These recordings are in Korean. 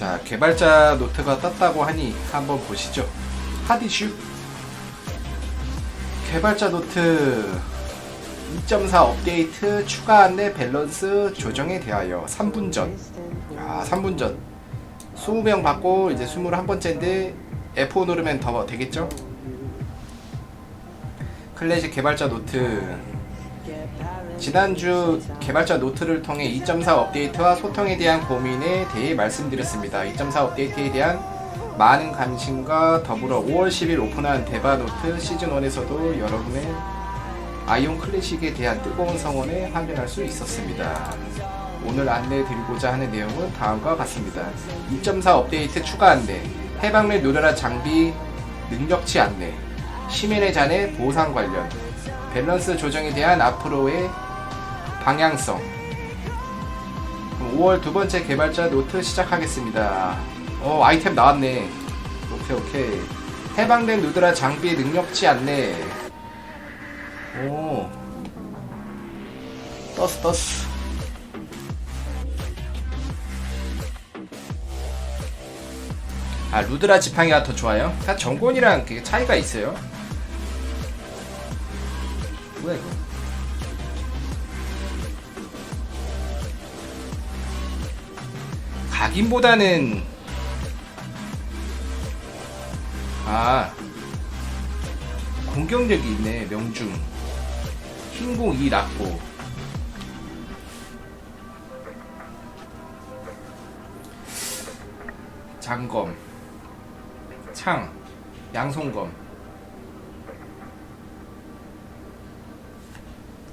자, 개발자 노트가 떴다고 하니 한번 보시죠. 하디슈. 개발자 노트 2.4 업데이트 추가 안내 밸런스 조정에 대하여 3분 전. 아, 3분 전. 20명 받고 이제 21번째인데 F5 누르면 더 되겠죠? 클래식 개발자 노트 지난주 개발자 노트를 통해 2.4 업데이트와 소통에 대한 고민에 대해 말씀드렸습니다. 2.4 업데이트에 대한 많은 관심과 더불어 5월 10일 오픈한 데바 노트 시즌1에서도 여러분의 아이온 클래식에 대한 뜨거운 성원을 확인할 수 있었습니다. 오늘 안내 드리고자 하는 내용은 다음과 같습니다. 2.4 업데이트 추가 안내, 해방률 노래라 장비 능력치 안내, 시민의 잔해 보상 관련, 밸런스 조정에 대한 앞으로의 방향성. 그럼 5월 두 번째 개발자 노트 시작하겠습니다. 어 아이템 나왔네. 오케이 오케이. 해방된 누드라 장비의 능력치 안내. 오. 떴어 떴어. 아 루드라 지팡이가 더 좋아요? 다 정권이랑 그게 차이가 있어요. 뭐야 이거? 각인보다는 아 공격력이 있네 명중. 흰공 2 낮고. 장검. 창. 양손검.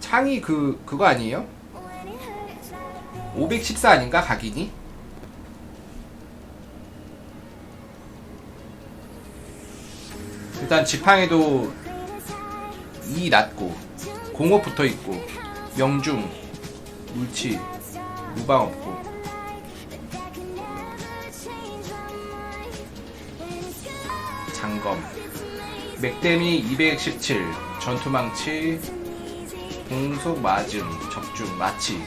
창이 그 그거 아니에요? 514 아닌가 각인이? 일단 지팡이도 2 낮고 공업 붙어 있고 명중 물치 무방 없고. 장검. 맥데미 217 전투망치 공속 맞음 적중 마치.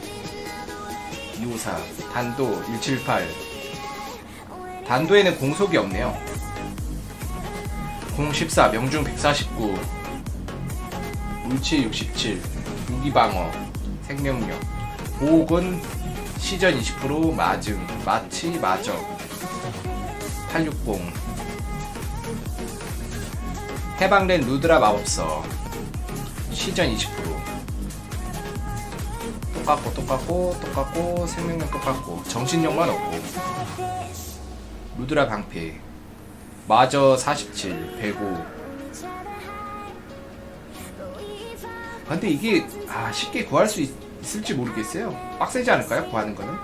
254 단도 178 단도에는 공속이 없네요 014 명중 149 물치 67 무기방어 생명력. 보호군 시전 20% 맞음 마치 마적. 860 해방된 루드라 마법서. 시전 20% 똑같고 똑같고 똑같고 생명력 똑같고. 정신력만 없고. 루드라 방패 마저 47 105 근데 이게 아, 쉽게 구할 수 있, 을지 모르겠어요. 빡세지 않을까요? 구하는 거는?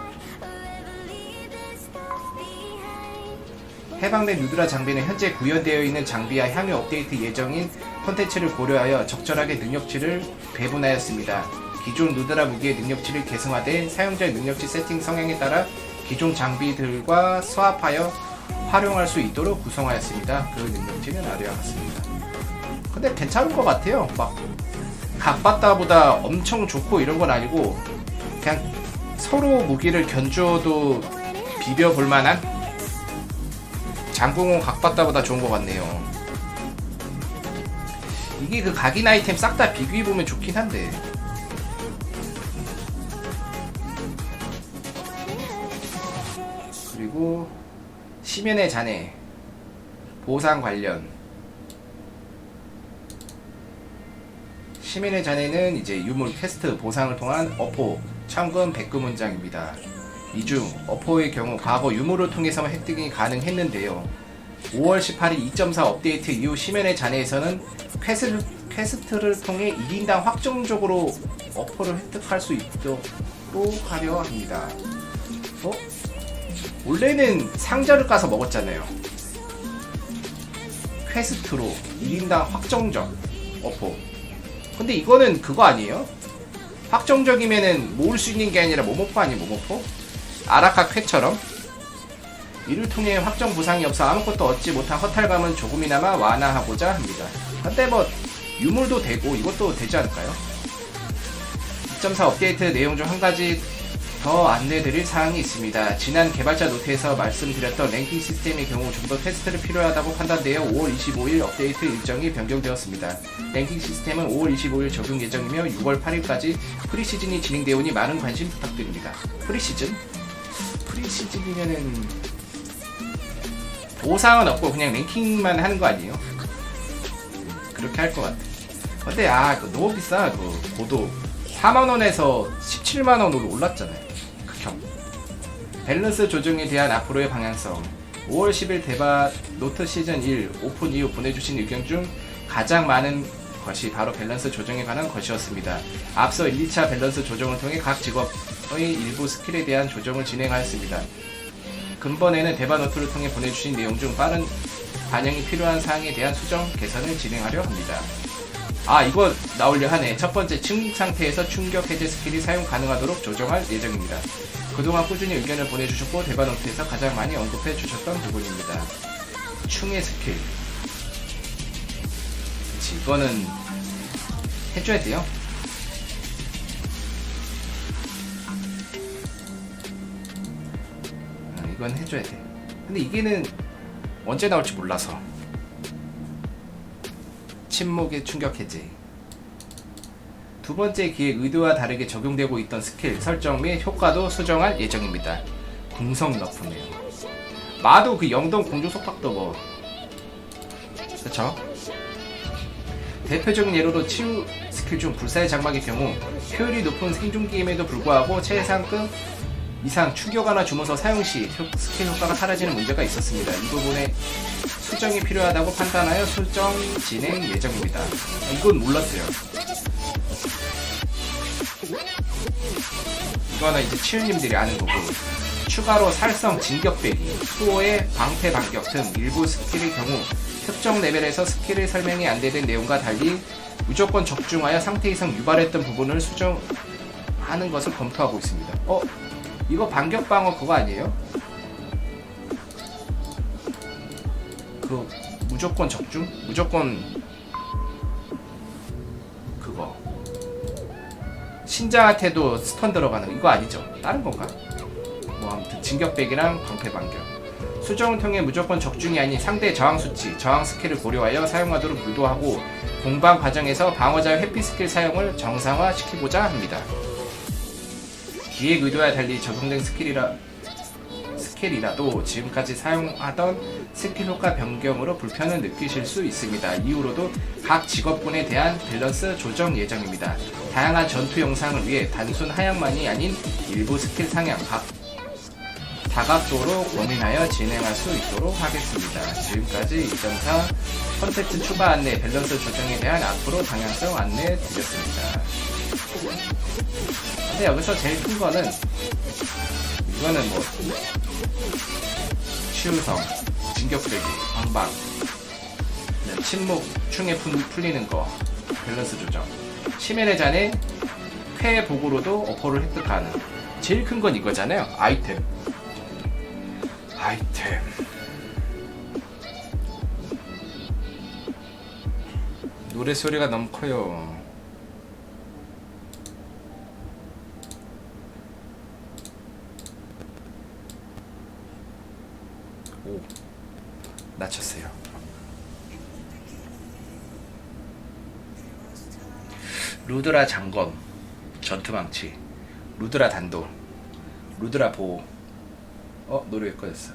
해방된 누드라 장비는 현재 구현되어 있는 장비와 향후 업데이트 예정인 콘텐츠를 고려하여 적절하게 능력치를 배분하였습니다. 기존 누드라 무기의 능력치를 계승화돼 사용자의 능력치 세팅 성향에 따라 기존 장비들과 수합하여 활용할 수 있도록 구성하였습니다. 그 능력치는 아래와 같습니다. 근데 괜찮은 것 같아요. 막 각바다보다 엄청 좋고 이런 건 아니고 그냥 서로 무기를 견주어도 비벼볼 만한 장궁은 각바다보다 좋은 것 같네요. 이게 그 각인 아이템 싹 다 비교해보면 좋긴 한데. 그리고 시면의 잔해 보상 관련 시민의 잔해는 이제 유물 퀘스트 보상을 통한 어포 참금 백금 문장입니다. 이 중 어포의 경우 과거 유물을 통해서만 획득이 가능했는데요. 5월 18일 2.4 업데이트 이후 시면의 잔해에서는 퀘스트, 퀘스트를 통해 1인당 확정적으로 어포를 획득할 수 있도록 하려 합니다. 어? 원래는 상자를 까서 먹었잖아요. 퀘스트로 1인당 확정적 어포. 근데 이거는 그거 아니에요? 확정적이면은 모을 수 있는 게 아니라 모모포 아니 모모포? 아라카 퀘처럼 이를 통해 확정 보상이 없어 아무것도 얻지 못한 허탈감은 조금이나마 완화하고자 합니다. 근데 뭐 유물도 되고 이것도 되지 않을까요? 2.4 업데이트 내용 중 한 가지 더 안내드릴 사항이 있습니다. 지난 개발자 노트에서 말씀드렸던 랭킹 시스템의 경우 좀 더 테스트를 필요하다고 판단되어 5월 25일 업데이트 일정이 변경되었습니다. 랭킹 시스템은 5월 25일 적용 예정이며 6월 8일까지 프리시즌이 진행되어 오니 많은 관심 부탁드립니다. 프리시즌? 프리시즌이면은 보상은 없고 그냥 랭킹만 하는 거 아니에요? 그렇게 할 것 같아. 근데 아 이거 너무 비싸 그 고도 4만 원에서 17만 원으로 올랐잖아요. 밸런스 조정에 대한 앞으로의 방향성. 5월 10일 대박 노트 시즌 1 오픈 이후 보내주신 의견 중 가장 많은 것이 바로 밸런스 조정에 관한 것이었습니다. 앞서 1, 2차 밸런스 조정을 통해 각 직업의 일부 스킬에 대한 조정을 진행하였습니다. 근본에는 대바 노트를 통해 보내주신 내용 중 빠른 반영이 필요한 사항에 대한 수정 개선을 진행하려 합니다. 아 이거 나오려 하네 첫 번째 충격 상태에서 충격 해제 스킬이 사용 가능하도록 조정할 예정입니다 그동안 꾸준히 의견을 보내주셨고 대바노트에서 가장 많이 언급해 주셨던 부분입니다. 충의 스킬. 그치 이거는 해줘야 돼요. 어, 이건 해줘야 돼. 근데 이게는 언제 나올지 몰라서. 침묵의 충격 해제. 두 번째 기회 의도와 다르게 적용되고 있던 스킬 설정 및 효과도 수정할 예정입니다. 궁성 너프네요. 마도 그 영동 공주 속박도 뭐 그쵸? 대표적인 예로로 치유 스킬 중 불사의 장막의 경우 효율이 높은 생존기임에도 불구하고 최상급 이상 추격하나 주문서 사용 시 효- 스킬 효과가 사라지는 문제가 있었습니다. 이 부분에 수정이 필요하다고 판단하여 수정 진행 예정입니다. 이건 몰랐어요. 이거는 이제 치유님들이 아는 거고 추가로 살성 진격배기, 수호의 방패 반격 등 일부 스킬의 경우 특정 레벨에서 스킬의 설명이 안 되는 내용과 달리 무조건 적중하여 상태 이상 유발했던 부분을 수정하는 것을 검토하고 있습니다. 어? 이거 반격 방어 그거 아니에요? 그 무조건 적중? 무조건 신자한테도 스턴 들어가는 거 이거 아니죠? 다른 건가? 뭐 아무튼 진격백이랑 방패 반격 수정을 통해 무조건 적중이 아닌 상대 저항 수치, 저항 스킬을 고려하여 사용하도록 유도하고 공방 과정에서 방어자의 회피 스킬 사용을 정상화시키고자 합니다. 기획 의도와 달리 적용된 스킬이라 스킬이라도 지금까지 사용하던 스킬 효과 변경으로 불편을 느끼실 수 있습니다. 이후로도 각 직업군에 대한 밸런스 조정 예정입니다. 다양한 전투 영상을 위해 단순 하향만이 아닌 일부 스킬 상향, 각 다각도로 고민하여 진행할 수 있도록 하겠습니다. 지금까지 2.4 컨텐츠 추가 안내 밸런스 조정에 대한 앞으로 방향성 안내 드렸습니다. 근데 여기서 제일 큰 거는 이거는 뭐 치유성, 진격배기, 방방, 네, 침묵, 충에 풀- 풀리는 거, 밸런스 조정, 치멜의 잔에 쾌 복으로도 어퍼를 획득하는 제일 큰 건 이거잖아요. 아이템. 아이템. 노래 소리가 너무 커요. 오, 낮췄어요. 루드라 장검, 전투망치, 루드라 단돌, 루드라 보호. 어 노래 왜 꺼졌어?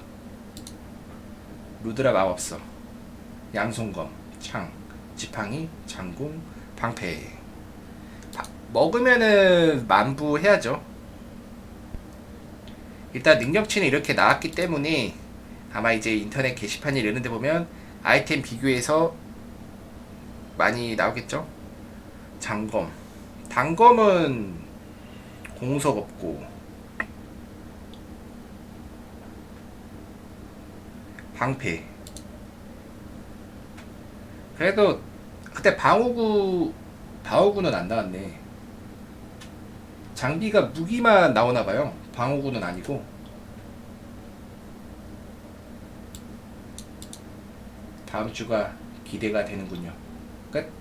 루드라 마법서, 양손검, 창, 지팡이, 장궁, 방패. 바- 먹으면은 만부 해야죠. 일단 능력치는 이렇게 나왔기 때문에 아마 이제 인터넷 게시판이 이런 데 보면 아이템 비교해서 많이 나오겠죠? 장검. 단검은 공석 없고 방패. 그래도 그때 방어구 방어구는 안 나왔네. 장비가 무기만 나오나 봐요. 방어구는 아니고. 다음 주가 기대가 되는군요. 끝.